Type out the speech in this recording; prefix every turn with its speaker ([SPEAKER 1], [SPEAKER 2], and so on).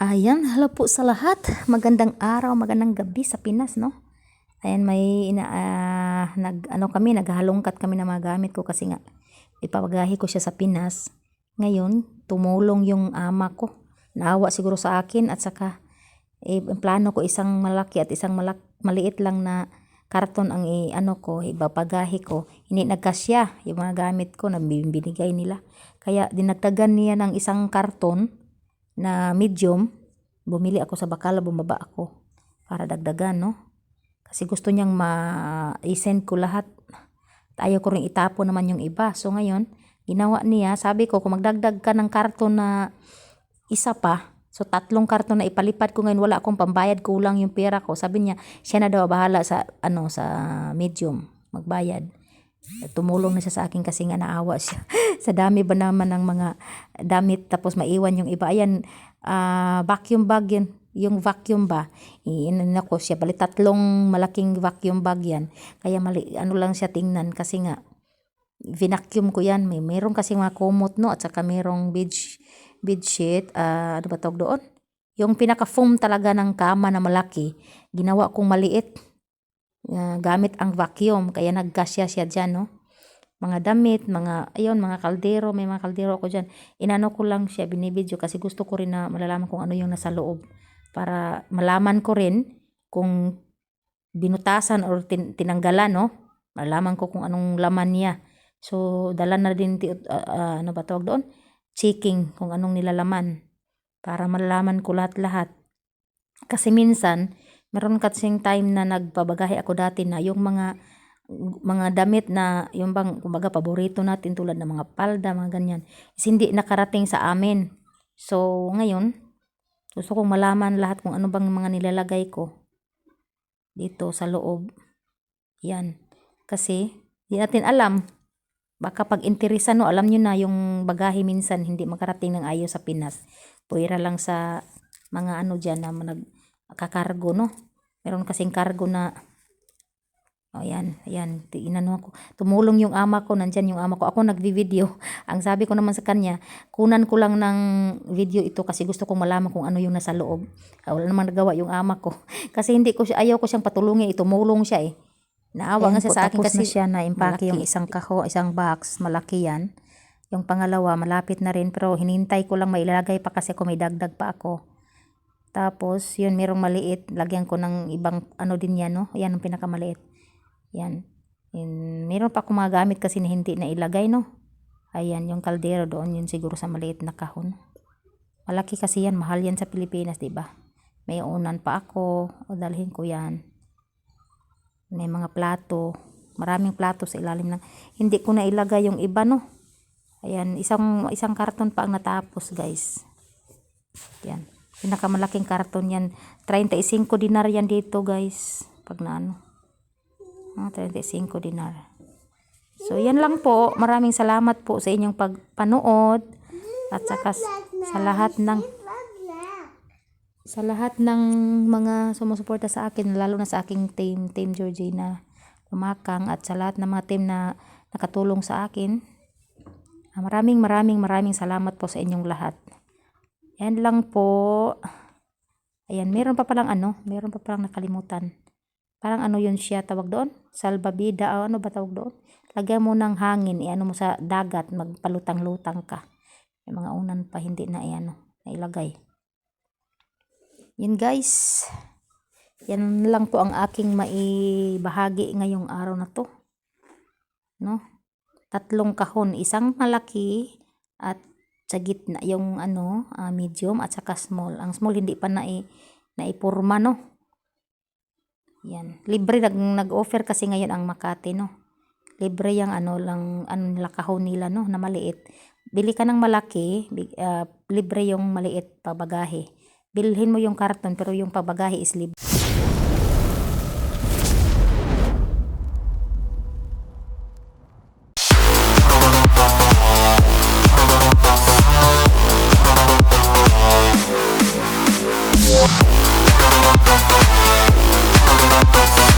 [SPEAKER 1] Ayan, hello po sa lahat. Magandang araw, magandang gabi sa Pinas, no? Ayan, may ina, ah, nag, ano kami, naghalongkat kami ng mga gamit ko kasi nga, ipapagahi ko siya sa Pinas. Ngayon, tumulong yung ama ko. Naawa siguro sa akin at saka, eh, plano ko isang malaki at isang malak, maliit lang na karton ang i, ano ko, ibapagahi ko. Hindi nagkasya yung mga gamit ko na binigay nila. Kaya dinagdagan niya ng isang karton na medium, bumili ako sa Bacala, bumaba ako para dagdagan, no? Kasi gusto niyang ma-send ko lahat. Ayaw ko rin itapo naman yung iba. So ngayon, ginawa niya, sabi ko, kung magdagdag ka ng karton na isa pa, so tatlong karton na ipalipat ko ngayon, wala akong pambayad, kulang yung pera ko. Sabi niya, siya na daw bahala sa, ano, sa medium, magbayad tumulong na siya sa akin kasi nga naawa siya. sa dami ba naman ng mga damit tapos maiwan yung iba. Ayan, ah, vacuum bag yun. Yung vacuum ba, iinan ko siya. Bali tatlong malaking vacuum bag yan. Kaya mali, ano lang siya tingnan kasi nga vinacuum ko yan. May meron kasi mga kumot no at saka merong bed, bed sheet. ah, ano ba tawag doon? Yung pinaka-foam talaga ng kama na malaki, ginawa kong maliit uh, gamit ang vacuum kaya nagkasya siya dyan no mga damit mga ayun mga kaldero may mga kaldero ako dyan. Inano ko lang siya binibidyo kasi gusto ko rin na malalaman kung ano yung nasa loob para malaman ko rin kung binutasan or tin- tinanggalan no? Malaman ko kung anong laman niya. So dala na din uh, uh, ano ba tawag doon? Checking kung anong nilalaman para malaman ko lahat-lahat. Kasi minsan meron kasing time na nagpabagahe ako dati na yung mga mga damit na yung bang kumbaga paborito natin tulad ng mga palda, mga ganyan, is hindi nakarating sa amin. So, ngayon, gusto kong malaman lahat kung ano bang mga nilalagay ko dito sa loob. Yan. Kasi, di natin alam. Baka pag interesan no, alam nyo na yung bagahe minsan hindi makarating ng ayos sa Pinas. Puwira lang sa mga ano dyan na nag, kakargo, no? Meron kasing kargo na Oh, ayan, ayan, inano ako. Tumulong yung ama ko, nandyan yung ama ko. Ako nagvi-video. Ang sabi ko naman sa kanya, kunan ko lang ng video ito kasi gusto kong malaman kung ano yung nasa loob. Ah, wala namang nagawa yung ama ko. Kasi hindi ko siya, ayaw ko siyang patulungin, itumulong siya eh. Naawa nga siya sa akin kasi siya na impake yung isang kaho, isang box, malaki yan. Yung pangalawa, malapit na rin pero hinintay ko lang mailalagay pa kasi kung may dagdag pa ako. Tapos, yun, merong maliit. Lagyan ko ng ibang ano din yan, no? Yan ang pinakamaliit. Yan. yun. Meron pa akong mga kasi na hindi na ilagay, no? Ayan, yung kaldero doon, yun siguro sa maliit na kahon. Malaki kasi yan, mahal yan sa Pilipinas, di ba? May unan pa ako, o dalhin ko yan. May mga plato, maraming plato sa ilalim ng, hindi ko na ilagay yung iba, no? Ayan, isang, isang karton pa ang natapos, guys. Yan. Pinakamalaking karton yan. 35 dinar yan dito guys. Pag na ano. Ah, 35 dinar. So yan lang po. Maraming salamat po sa inyong pagpanood. At saka sa lahat ng sa lahat ng mga sumusuporta sa akin, lalo na sa aking team, Team Georgina Lumakang at sa lahat ng mga team na nakatulong sa akin. Ah, maraming maraming maraming salamat po sa inyong lahat. Yan lang po. Ayan, meron pa palang ano, meron pa palang nakalimutan. Parang ano yun siya tawag doon? Salbabida o ano ba tawag doon? Lagyan mo ng hangin, iano mo sa dagat, magpalutang-lutang ka. May mga unan pa hindi na iano, nailagay. Yun guys. Yan lang po ang aking maibahagi ngayong araw na to. No? Tatlong kahon, isang malaki at sa gitna yung ano uh, medium at saka small ang small hindi pa na naipurma no yan. Libre nag nag-offer kasi ngayon ang Makati no? Libre yung ano lang nila kahon nila no na maliit. Bili ka ng malaki uh, libre yung maliit pabagahe. Bilhin mo yung karton pero yung pabagahe is libre